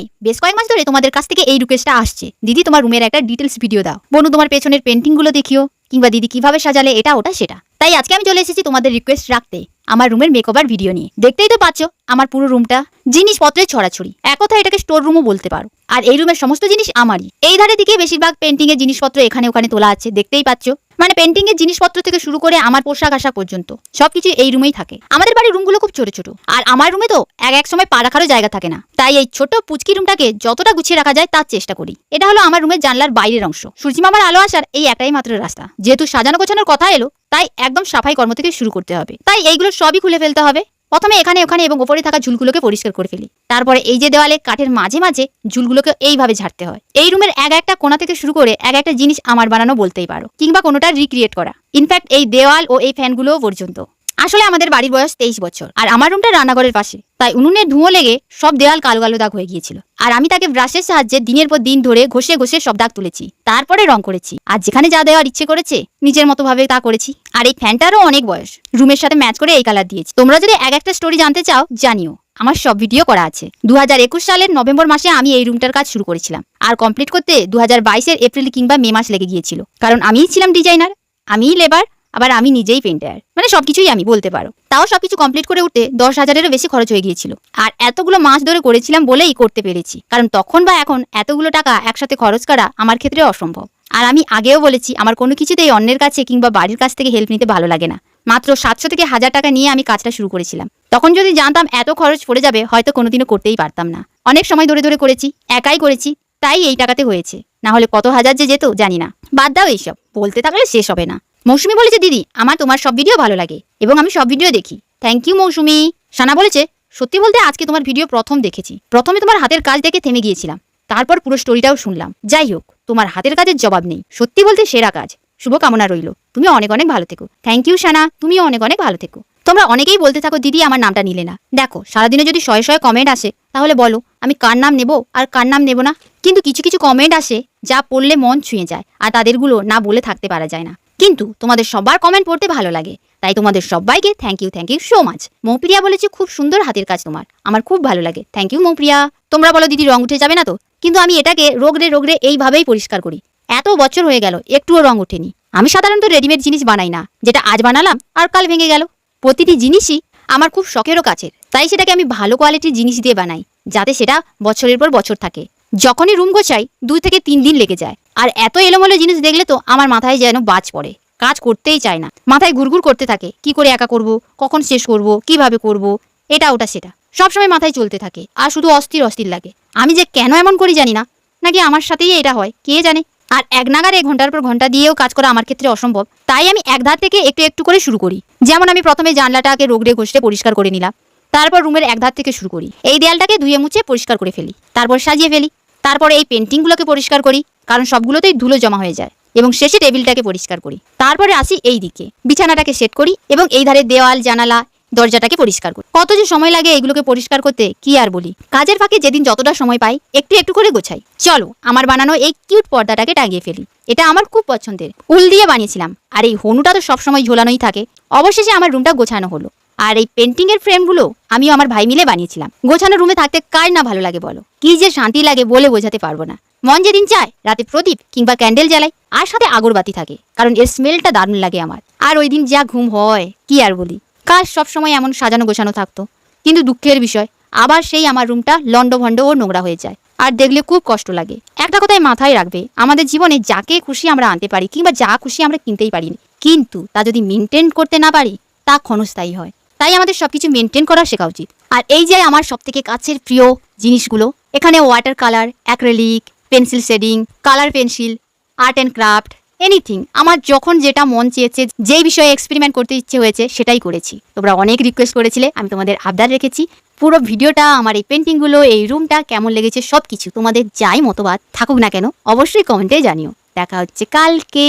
এই, বেশ কয়েক মাস ধরে তোমাদের কাছ থেকে এই রিকোয়েস্টটা আসছে। দিদি, তোমার রুমের একটা ডিটেলস ভিডিও দাও। বনু, তোমার পেছনের পেন্টিংগুলো দেখিও, কিংবা দিদি কীভাবে সাজালে, এটা, ওটা, সেটা। তাই আজকে আমি চলে এসেছি তোমাদের রিকোয়েস্ট রাখতে, আমার রুমের মেকওভার ভিডিও নিয়ে। দেখতেই তো পাচ্ছ, আমার পুরো রুমটা জিনিসপত্রের ছড়াছড়ি। এক এটাকে স্টোর রুমও বলতে পারো। আর এই রুমের সমস্ত জিনিস আমারই। এই ধারে দিকে বেশিরভাগ পেন্টিং এর জিনিসপত্র এখানে ওখানে তোলা আছে, দেখতেই পাচ্ছ। মানে পেন্টিং এর জিনিসপত্র থেকে শুরু করে আমার পোশাক আশাক পর্যন্ত, সবকিছু এই রুমেই থাকে। আমাদের বাড়ির রুমগুলো খুব ছোট ছোট, আর আমার রুমে তো এক এক সময় পা রাখারও জায়গা থাকে না। তাই এই ছোট পুচকি রুমটাকে যতটা গুছিয়ে রাখা যায় তার চেষ্টা করি। এটা হলো আমার রুমের জানলার বাইরের অংশ। সূর্যিমামার আলো আসার এই একটাই মাত্র রাস্তা। যেহেতু সাজানো গোছানোর কথা এলো, তাই একদম সাফাই কর্ম থেকে শুরু করতে হবে। তাই এইগুলো সবই খুলে ফেলতে হবে। প্রথমে এখানে, ওখানে এবং ওপরে থাকা ঝুলগুলোকে পরিষ্কার করে ফেলি। তারপরে এই যে দেওয়ালে কাঠের মাঝে মাঝে ঝুলগুলোকে এইভাবে ঝাড়তে হয়। এই রুমের এক একটা কোনা থেকে শুরু করে এক একটা জিনিস আমার বানানো বলতেই পারো, কিংবা কোনোটা রিক্রিয়েট করা। ইনফ্যাক্ট এই দেওয়াল ও এই ফ্যানগুলোও পর্যন্ত। আসলে আমাদের বাড়ির বয়স তেইশ বছর, আর আমার রুমটা রান্নাঘরের পাশে। তাই উনুনের ধুঁয়ো লেগে সব দেওয়াল কালো কালো দাগ হয়ে গিয়েছিল। আর আমি তাকে ব্রাশের সাহায্যে দিনের পর দিন ধরে ঘষে ঘষে সব দাগ তুলেছি, তারপরে রং করেছি। আর যেখানে যা দেওয়ার ইচ্ছে করেছে, নিজের মতো ভাবে তা করেছি। আর এই ফ্যানটারও অনেক বয়স। রুমের সাথে ম্যাচ করে এই কালার দিয়েছি। তোমরা যদি এক একটা স্টোরি জানতে চাও, জানিও। আমার সব ভিডিও করা আছে। দু একুশ সালের নভেম্বর মাসে আমি এই রুমটার কাজ শুরু করেছিলাম। আর কমপ্লিট করতে দু হাজার বাইশের এপ্রিল কিংবা মে মাস লেগে গিয়েছিল। কারণ আমিই ছিলাম ডিজাইনার আমিই লেবার আবার আমি নিজেই পেন্টার মানে সবকিছুই আমি, বলতে পারো। তাও সবকিছু কমপ্লিট করে উঠতে দশ হাজারেরও বেশি খরচ হয়ে গিয়েছিল। আর এতগুলো মাস ধরে করেছিলাম বলেই করতে পেরেছি। কারণ তখন বা এখন এতগুলো টাকা একসাথে খরচ করা আমার ক্ষেত্রে অসম্ভব। আর আমি আগেও বলেছি, আমার কোনো কিছুতেই অন্যের কাছে কিংবা বাড়ির কাছ থেকে হেল্প নিতে ভালো লাগে না। মাত্র সাতশো থেকে হাজার টাকা নিয়ে আমি কাজটা শুরু করেছিলাম। তখন যদি জানতাম এত খরচ পড়ে যাবে, হয়তো কোনোদিনও করতেই পারতাম না। অনেক সময় ধরে ধরে করেছি, একাই করেছি, তাই এই টাকাতে হয়েছে। না হলে কত হাজার যে যেত, জানি না। বাদ দাও এইসব, বলতে থাকলে শেষ হবে না। মৌসুমি বলেছে, দিদি, আমার তোমার সব ভিডিও ভালো লাগে এবং আমি সব ভিডিও দেখি। থ্যাংক ইউ মৌসুমি। সানা বলেছে, সত্যি বলতে আজকে তোমার ভিডিও প্রথম দেখেছি। প্রথমে তোমার হাতের কাজ দেখে থেমে গিয়েছিলাম। তারপর পুরো স্টোরিটাও শুনলাম। যাই হোক, তোমার হাতের কাজের জবাব নেই। সত্যি বলতে সেরা কাজ। শুভকামনা রইল। তুমি অনেক অনেক ভালো থেকো। Thank you Sana. তুমিও অনেক অনেক ভালো থেকো। তোমরা অনেকেই বলতে থাকো, দিদি, আমার নামটা নিলে না। দেখো, সারাদিনে যদি শয়ে শয়ে কমেন্ট আসে, তাহলে বলো, আমি কার নাম নেব আর কার নাম নেব না? কিন্তু কিছু কিছু কমেন্ট আসে, যা পড়লে মন ছুঁয়ে যায়, আর তাদেরগুলো না বলে থাকতে পারা যায় না। কিন্তু তোমাদের সবার কমেন্ট পড়তে ভালো লাগে। তাই তোমাদের সবাইকে thank you thank you so much Moupriya বলেছে, খুব সুন্দর হাতের কাজ তোমার। আমার খুব ভালো লাগে। Thank you Moupriya. তোমরা বলো, দিদি, রং উঠে যাবে না তো? কিন্তু আমি এটাকে রোগরে রোগরে এইভাবেই পরিষ্কার করি। এত বছর হয়ে গেল, একটুও রং ওঠেনি। আমি সাধারণত রেডিমেড জিনিস বানাই না, যেটা আজ বানালাম আর কাল ভেঙে গেল। প্রতিটি জিনিসই আমার খুব শখেরও কাছের। তাই সেটাকে আমি ভালো কোয়ালিটির জিনিস দিয়ে বানাই, যাতে সেটা বছরের পর বছর থাকে। যখনই রুম গোছাই, দুই থেকে তিন দিন লেগে যায়। আর এত এলোমেলো জিনিস দেখলে তো আমার মাথায় যেন বাজ পড়ে। কাজ করতেই চায় না। মাথায় ঘুরঘুর করতে থাকে, কি করে একা করব, কখন শেষ করব, কীভাবে করব, এটা ওটা সেটা। সবসময় মাথায় চলতে থাকে, আর শুধু অস্থির অস্থির লাগে। আমি যে কেন এমন করি জানি না, নাকি আমার সাথেই এটা হয়, কে জানে? আর এক নাগারে ঘণ্টার পর ঘণ্টা দিয়েও কাজ করা আমার ক্ষেত্রে অসম্ভব, তাই আমি এক ধার থেকে একটু একটু করে শুরু করি। যেমন আমি প্রথমে জানলাটাকে রোগড়ে ঘষে পরিষ্কার করে নিলাম, তারপর রুমের এক ধার থেকে শুরু করি। এই দেয়ালটাকে ধুয়ে মুছে পরিষ্কার করে ফেলি, তারপর সাজিয়ে ফেলি, তারপরে এই পেন্টিংগুলোকে পরিষ্কার করি কারণ সবগুলোতেই ধুলো জমা হয়ে যায়। এবং শেষে টেবিলটাকে পরিষ্কার করি। তারপরে আসি এই দিকে। বিছানাটাকে সেট করি এবং এই ধারে দেওয়াল, জানালা, দরজাটাকে পরিষ্কার করি। কত যে সময় লাগে এগুলোকে পরিষ্কার করতে, কি আর বলি। কাজের ফাঁকে যেদিন যতটা সময় পাই, একটু একটু করে গোছাই। চলো, আমার বানানো এই কিউট পর্দাটাকে টাঙিয়ে ফেলি। এটা আমার খুব পছন্দের। উল দিয়ে বানিয়েছিলাম। আর এই হনুটা তো সবসময় ঝোলানোই থাকে। অবশেষে আমার রুমটা গোছানো হলো। আর এই পেন্টিং এর ফ্রেমগুলো আমিও আমার ভাই মিলে বানিয়েছিলাম। গোছানো রুমে থাকতে কার না ভালো লাগে বলো? কি যে শান্তি লাগে বলে বোঝাতে পারব না। মন যেদিন চায়, রাতে প্রদীপ কিংবা ক্যান্ডেল জ্বালাই, আর সাথে আগরবাতি থাকে, কারণ এর স্মেলটা দারুণ লাগে আমার। আর ওই দিন যা ঘুম হয়, কি আর বলি? কাজ সবসময় এমন সাজানো গোছানো থাকতো। কিন্তু দুঃখের বিষয়, আবার সেই আমার রুমটা লন্ডভন্ড ও নোংরা হয়ে যায়, আর দেখলে খুব কষ্ট লাগে। একটা কথাই মাথায় রাখবে, আমাদের জীবনে যাকে খুশি আমরা আনতে পারি, কিংবা যা খুশি আমরা কিনতেই পারি কিন্তু তা যদি মেনটেন করতে না পারি, তা ক্ষণস্থায়ী হয়। তাই আমাদের সবকিছু মেনটেন করা শেখা উচিত। আর এই যে আমার সব থেকে কাছের প্রিয় জিনিসগুলো, এখানে water colour acrylic pencil shading colour pencil art and craft anything আমার যখন যেটা মন চেয়েছে, যেই বিষয়ে এক্সপেরিমেন্ট করতে ইচ্ছে হয়েছে, সেটাই করেছি। তোমরা অনেক রিকোয়েস্ট করেছিলে, আমি তোমাদের আবদার রেখেছি। পুরো ভিডিওটা, আমার এই পেন্টিংগুলো এই রুমটা কেমন লেগেছে সব কিছু তোমাদের যাই মতবাদ থাকুক না কেন, অবশ্যই কমেন্টে জানিও। দেখা হচ্ছে কালকে।